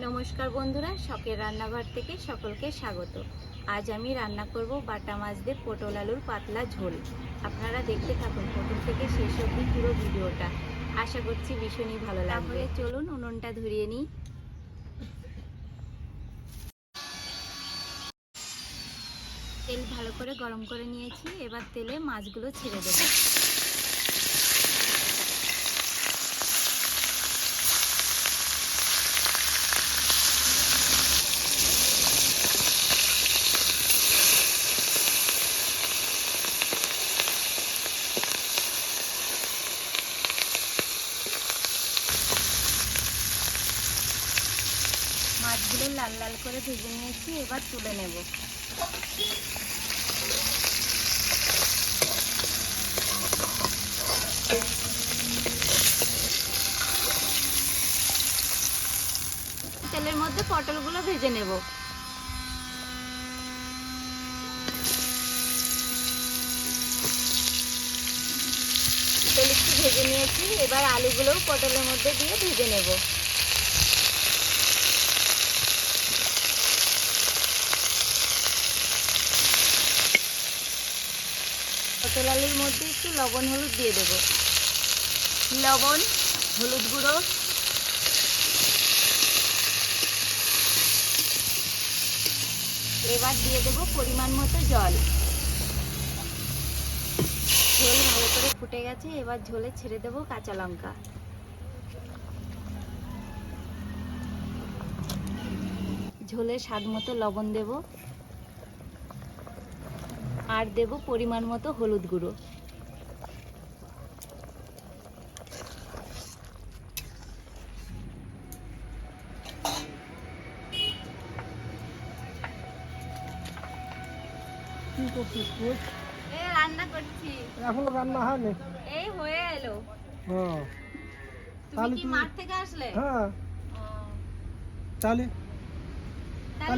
নমস্কার বন্ধুরা, শখের রান্নাঘর থেকে সকলকে স্বাগত। আজ আমি রান্না করব বাটা মাছ দিয়ে পটল আলুর পাতলা ঝোল। আপনারা দেখতে থাকুন প্রথম থেকে শেষ অবধি পুরো ভিডিওটা। আশা করছি ভীষণই ভালো লাগবে। চলুন উনুনটা ধরিয়ে নিই। তেল ভালো করে গরম করে নিয়েছি, এবার তেলে মাছগুলো ছেড়ে দেবো। মাছগুলো লাল লাল করে ভেজে নিয়েছি, এবার তুলে নেব। তেলের মধ্যে পটলগুলো ভেজে নেব। তেল একটু ভেজে নিয়েছি, এবার আলুগুলোও পটলের মধ্যে দিয়ে ভেজে নেব। পটল আলুর মধ্যে একটু লবণ হলুদ দিয়ে দেবো। লবণ, হলুদ গুঁড়ো। এবার দিয়ে দেবো পরিমাণ মতো জল। ঝোল ভালো করে ফুটে গেছে, এবার ঝোলে ছেড়ে দেবো কাঁচা লঙ্কা। ঝোলে স্বাদ মতো লবণ দেব। আর দেব পরিমাণ মতো হলুদ গুঁড়ো। কি করছিস তুই? এ রান্না করছি। এখনও রান্না হয়নি? এই হয়ে এলো। হ্যাঁ তুমি তাহলে কি মাঠ থেকে আসলে? হ্যাঁ। তাহলে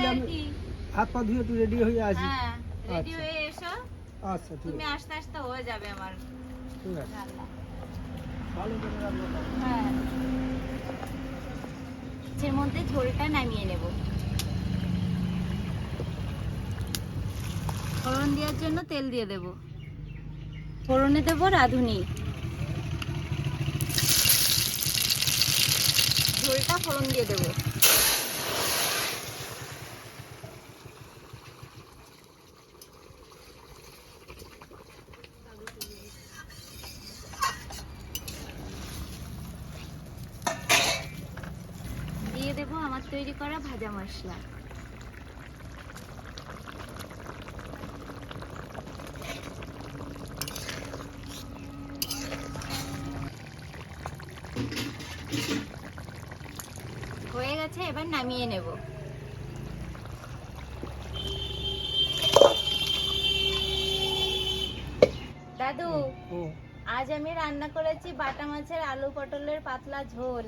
আমি- হাত পা ধুয়ে তুই রেডি হয়ে আসি হ্যাঁ। রেডি আচ্ছা। হয়ে এসো। আচ্ছা তুমি আস্তে আস্তে হয়ে যাবে আমার। ঠিক আছে। ভালো করে রান্না হ্যাঁ। এর মধ্যে ঝোলটা নামিয়ে নেব। ফোড়ন দেওয়ার জন্য তেল দিয়ে দেব। ফোড়নে দেব রাঁধুনি। ঝোলটা ফোড়ন দিয়ে দেব দিয়ে দেব আমার তৈরি করা ভাজা মশলা। হয়ে গেছে এবার নামিয়ে নেব। দাদু আজ আমি রান্না করেছি বাটা মাছের আলু পটলের পাতলা ঝোল।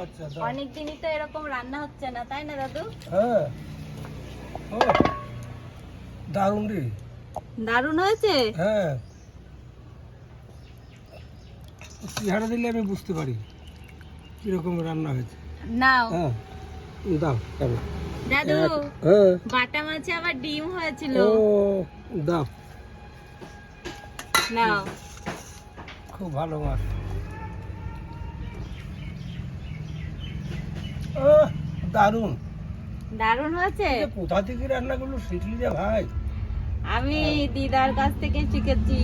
আচ্ছা অনেক দিনই তো এরকম রান্না হচ্ছে না তাই না দাদু? হ্যাঁ। দারুণ রে। দারুণ হয়েছে? হ্যাঁ। চেহারা দিলে আমি বুঝতে পারি কীরকম রান্না হয়েছে। নাও। হ্যাঁ দাও দাদু হ্যাঁ। বাটা মাছে আবার ডিম হয়েছিল। ও দাও। নাও। খুব ভালো মাছ। দারুণ। দারুণ হয়েছে? কোথা থেকে রান্নাগুলো শিখলি রে ভাই। আমি দিদার কাছ থেকে শিখেছি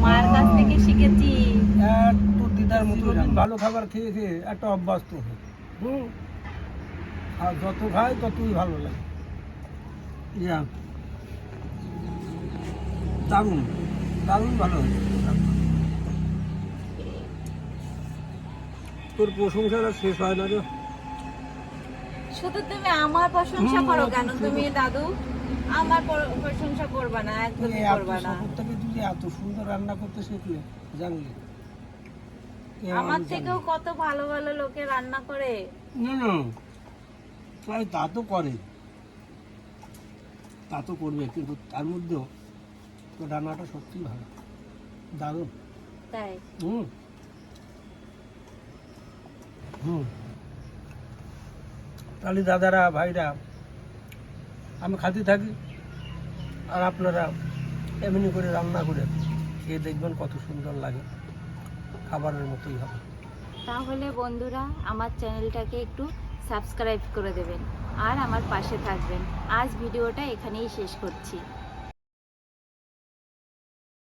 মার কাছ থেকে শিখেছি। এক তোর দিদার মতো ভালো খাবার খেয়ে খেয়ে একটা অভ্যাস তো হুম। আর যত খাই ততই ভালো লাগে। ইয়া দারুণ। দারুণ ভালো হয়েছে। তোর প্রশংসা আর শেষ হয় না রে। শুধু তুমি আমার প্রশংসা করো কেন? তুমি দাদু আমার প্রশংসা করবা না করবা না। শহর থেকে এত সুন্দর রান্না করতে শিখলে জানলি। আমার থেকেও কত ভালো ভালো লোকে রান্না করে। না না তাই তা তো করে। তা তো করবে কিন্তু তার মধ্যেও রান্নাটা সত্যিই ভালো। দারুণ। তাই? হুম। হুম। তাহলে দাদারা, ভাইরা, আমি খাতে থাকি আর আপনারা এমনি করে রান্না করে খেয়ে দেখবেন কত সুন্দর লাগে। খাবারের মতোই হবে। তাহলে বন্ধুরা, আমার চ্যানেলটাকে একটু সাবস্ক্রাইব করে দেবেন আর আমার পাশে থাকবেন। আজ ভিডিওটা এখানেই শেষ করছি।